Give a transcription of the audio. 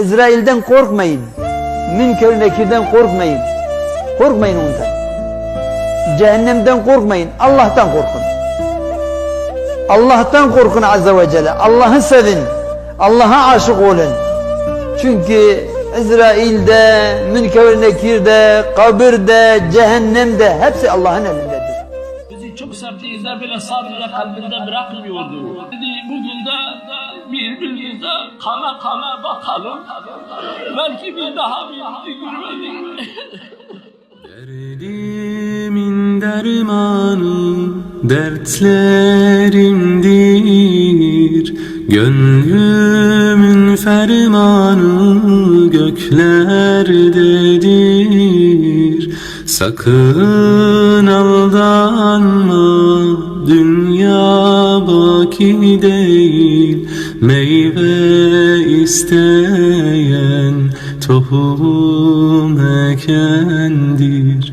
İsrail'den korkmayın. Münker nekirden korkmayın. Korkmayın ondan. Cehennemden korkmayın. Allah'tan korkun. Allah'tan korkun Azze ve Celle. Allah'ı sevin. Allah'a aşık olun. Çünkü İsrail'de, Münker Nekir'de, kabirde, cehennemde hepsi Allah'ın elindedir. Bizi çok sevdiğinde böyle sadece kalbinde bırakmıyordu. Dedi bugün birbirimize kana kana bakalım. Belki bir daha birbirini görmedik. Derdimin dermanı dertlerimdir Gönlümün fermanı göklerdedir Sakın aldanma dünya baki değil Meyve isteyen tohum ekendir